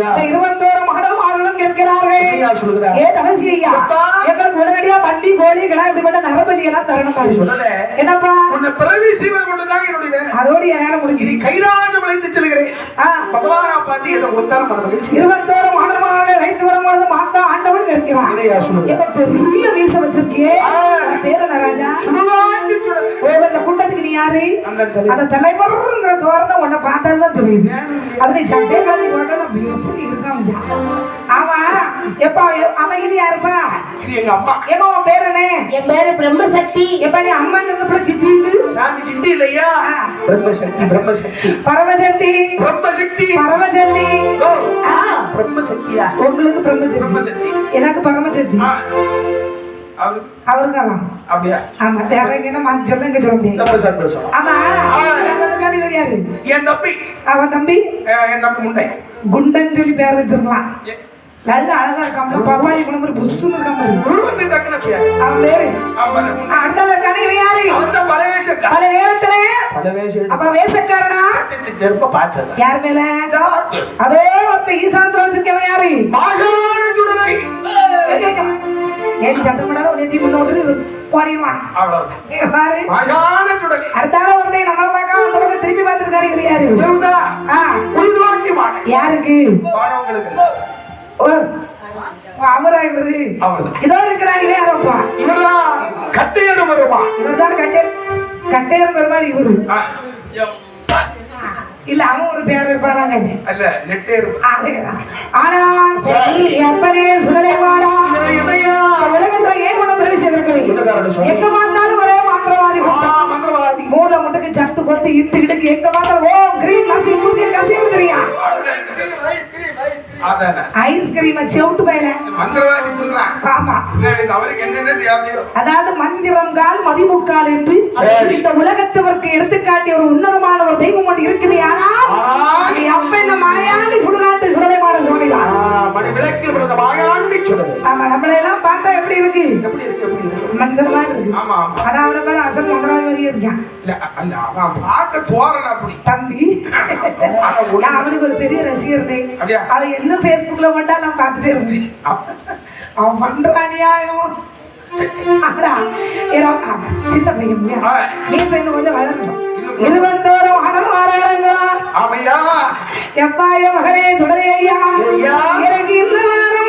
இருபத்தோரு மகனும் ஆளுநரும் கேட்கிறார்கள். ஏ தவசி ஐயா. எங்களுக்கு உடனடியா வண்டி கோழி கிடா இப்படிப்பட்ட நரபலி எல்லாம் தரணும்? பாரு. சொல்லல. என்னப்பா? உன்னை பிறவி செய்வது மட்டும்தான் என்னுடைய வேலை. அதோட என் வேலை முடிஞ்சு. இனி கைலாசம் அழைத்து செல்கிறேன். ஆ, பகவானா பார்த்து என்ன கொடுத்தாலும் மன மகிழ்ச்சி. இருபத்தோரு வைத்து மாத்தா ஆண்டவன் இருக்கிறான் இப்ப பெரிய மீச வச்சிருக்கியே? ராஜா. ஓ இந்த யாரு? அந்த தலை அந்த தலைவருங்கிற தோரணை உன்னை பார்த்தாலும் தான் தெரியுது. அது நீ சட்டை கலத்தி போட்டா எப்படி இருக்காம ஆமா எப்பா அவன் இது யாருப்பா? இது எங்க அம்மா. ஏமா உன் பேர் என்ன? என் பேரு பிரம்மசக்தி. எப்ப நீ அம்மன் இருந்தப்பட சித்தி இருக்கு சாமி சித்தி இல்லையா. பிரம்மசக்தி பிரம்மசக்தி. பரமஜந்தி பிரம்மசக்தி. ஆ, பிரம்மசக்தியா? உங்களுக்கு பிரம்மசக்தி. எனக்கு. அவருக்கு அவருக்காலாம் அப்படியா? ஆமா வேற எங்கன்னா மாத்தி சொல்ல இங்க சொல்ல ஆமா இவர் யாரு என் தம்பி. அவன் தம்பி. என் தம்பி முண்டை. குண்டன் சொல்லி பேர் வச்சிருக்கலாம். நல்ல அழகா இருக்காம பவாளி குணம் புஷ்ஷுன்னு இருக்காம குடும்பத்தை தக்கன பேர் அவன் பேரு அடுத்த கனவு யாரு? பல நேரத்துல அப்ப வேசக்காரனா செருப்ப பாய்ச்சல யார் மேல? அதே ஒருத்த ஈசான் வச்சிருக்கவன் யாரு? ஏன் சட்டம் பண்ணாலும் நெஞ்சி முன்னோட்டு போடிடுவான் பாரு. அடுத்தால ஒருத்தன் நம்மள பார்க்காம அந்த பக்கம் திரும்பி பார்த்திருக்காரு இவர் யாரு? யாருக்கு? ஓ. அவரா இவரு? இதோ இருக்கிறான் இவன் யாரப்பா இவர்தான் கட்டையர் வருமா? இவர் தான் கட்டே கட்டையர் பெருமாள் இவரு. இல்ல அவன் ஒரு பேர் இருப்பாதான் கேட்டேன். அல்ல நெட்டேர் அதேதான். ஆனால் உலகத்துல ஏன். எங்க பார்த்தாலும் ஒரே மந்திரவாதி மூளை முட்டுக்கு சத்து கொத்து இத்து இடுக்கு எங்க பார்த்தாலும் ஓ கிரீம் நசி பூசி கசியம் தெரியா? அதானே. ஐஸ்கிரீம் செவுட்டு பயில. மந்திரவாதி சொல்றான். ஆமா. பின்னாடி இது அவருக்கு என்னென்ன தேவையோ. அதாவது மந்திரங்கால் மதிமுக்கால் என்று சரி. இந்த உலகத்தவருக்கு எடுத்துக்காட்டிய ஒரு உன்னதமான ஒரு தெய்வம் ஒன்று இருக்குமே நம்மளை எல்லாம் பார்த்தா எப்படி இருக்கு? எப்படி இருக்கு எப்படி இருக்கு? மஞ்சள் மாதிரி இருக்கு. ஆமா ஆமா. ஆனா அவனை பேர் அசல் மதுராஜ் மாதிரியே இருக்கான். இல்ல அல்ல அவன் பார்க்க தோரண அப்படி. தம்பி நான் அவனுக்கு ஒரு பெரிய ரசிகர்? அவன் என்ன ஃபேஸ்புக்ல மட்டும் நான் பார்த்துட்டே இருப்பேன். அவன் பண்ற அநியாயம். சின்ன பையன் இல்லையா? ஆ. மீசை இன்னும் கொஞ்சம். வளர்ந்தோம் இருபத்தோரும் மனம் மாறாடுங்க ஆமையா? எப்பாய மகனே சுடரே ஐயா. ஐயா. எனக்கு இந்த வாரம்